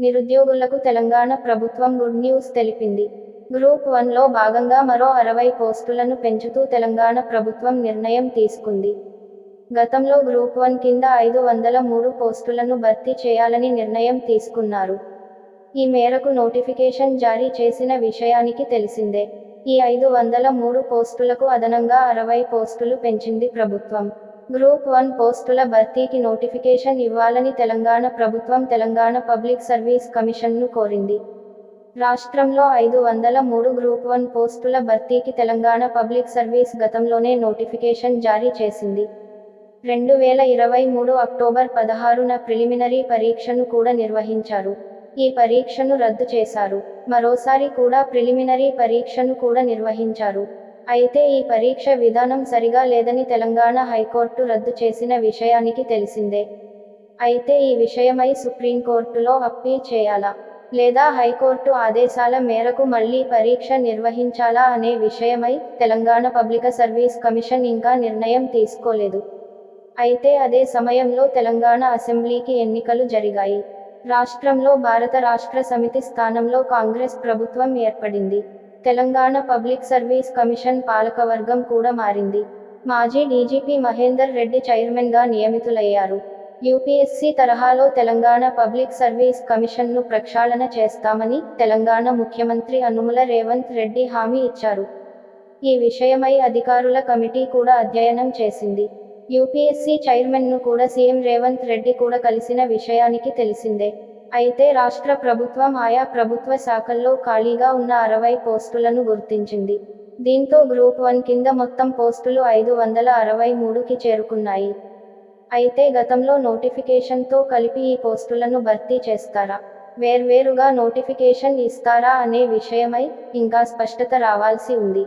నిరుద్యోగులకు తెలంగాణ ప్రభుత్వం good news తెలిపింది. గ్రూప్ వన్లో భాగంగా మరో అరవై పోస్టులను పెంచుతూ తెలంగాణ ప్రభుత్వం నిర్ణయం తీసుకుంది. గతంలో గ్రూప్ వన్ కింద ఐదు వందల మూడు పోస్టులను భర్తీ చేయాలని నిర్ణయం తీసుకున్నారు. ఈ మేరకు నోటిఫికేషన్ జారీ చేసిన విషయానికి తెలిసిందే. ఈ ఐదు వందల మూడు పోస్టులకు అదనంగా అరవై పోస్టులు పెంచింది ప్రభుత్వం. గ్రూప్ వన్ పోస్టుల భర్తీకి నోటిఫికేషన్ ఇవ్వాలని తెలంగాణ ప్రభుత్వం తెలంగాణ పబ్లిక్ సర్వీస్ కమిషన్ను కోరింది. రాష్ట్రంలో ఐదు వందల మూడు గ్రూప్ వన్ పోస్టుల భర్తీకి తెలంగాణ పబ్లిక్ సర్వీస్ గతంలోనే నోటిఫికేషన్ జారీ చేసింది. రెండు వేల ఇరవై మూడు అక్టోబర్ పదహారున ప్రిలిమినరీ పరీక్షను కూడా నిర్వహించారు. ఈ పరీక్షను రద్దు చేశారు. మరోసారి కూడా ప్రిలిమినరీ పరీక్షను కూడా నిర్వహించారు. అయితే ఈ పరీక్ష విధానం సరిగా లేదని తెలంగాణ హైకోర్టు రద్దు చేసిన విషయానికి తెలిసిందే. అయితే ఈ విషయమై సుప్రీంకోర్టులో అప్పీల్ చేయాలా? లేదా హైకోర్టు ఆదేశాల మేరకు మళ్ళీ పరీక్ష నిర్వహించాలా అనే విషయమై తెలంగాణ పబ్లిక సర్వీస్ కమిషన్ ఇంకా నిర్ణయం తీసుకోలేదు. అయితే అదే సమయంలో తెలంగాణ అసెంబ్లీకి ఎన్నికలు జరిగాయి. రాష్ట్రంలో భారత రాష్ట్ర సమితి స్థానంలో కాంగ్రెస్ ప్రభుత్వం ఏర్పడింది. తెలంగాణ పబ్లిక్ సర్వీస్ కమిషన్ పాలకవర్గం కూడా మారింది. మాజీ డీజీపీ మహేందర్ రెడ్డి చైర్మన్గా నియమితులయ్యారు. యూపీఎస్సీ తరహాలో తెలంగాణ పబ్లిక్ సర్వీస్ కమిషన్ను ప్రక్షాళన చేస్తామని తెలంగాణ ముఖ్యమంత్రి అనుముల రేవంత్ రెడ్డి హామీ ఇచ్చారు. ఈ విషయమై అధికారుల కమిటీ కూడా అధ్యయనం చేసింది. యూపీఎస్సీ చైర్మన్ను కూడా సీఎం రేవంత్ రెడ్డి కూడా కలిసిన విషయానికి తెలిసిందే. అయితే రాష్ట్ర ప్రభుత్వం ఆయా ప్రభుత్వ శాఖల్లో ఖాళీగా ఉన్న అరవై పోస్టులను గుర్తించింది. దీంతో గ్రూప్ వన్ కింద మొత్తం పోస్టులు ఐదు వందల అరవై మూడుకి చేరుకున్నాయి. అయితే గతంలో నోటిఫికేషన్తో కలిపి ఈ పోస్టులను భర్తీ చేస్తారా? వేర్వేరుగా నోటిఫికేషన్ ఇస్తారా అనే విషయమై ఇంకా స్పష్టత రావాల్సి ఉంది.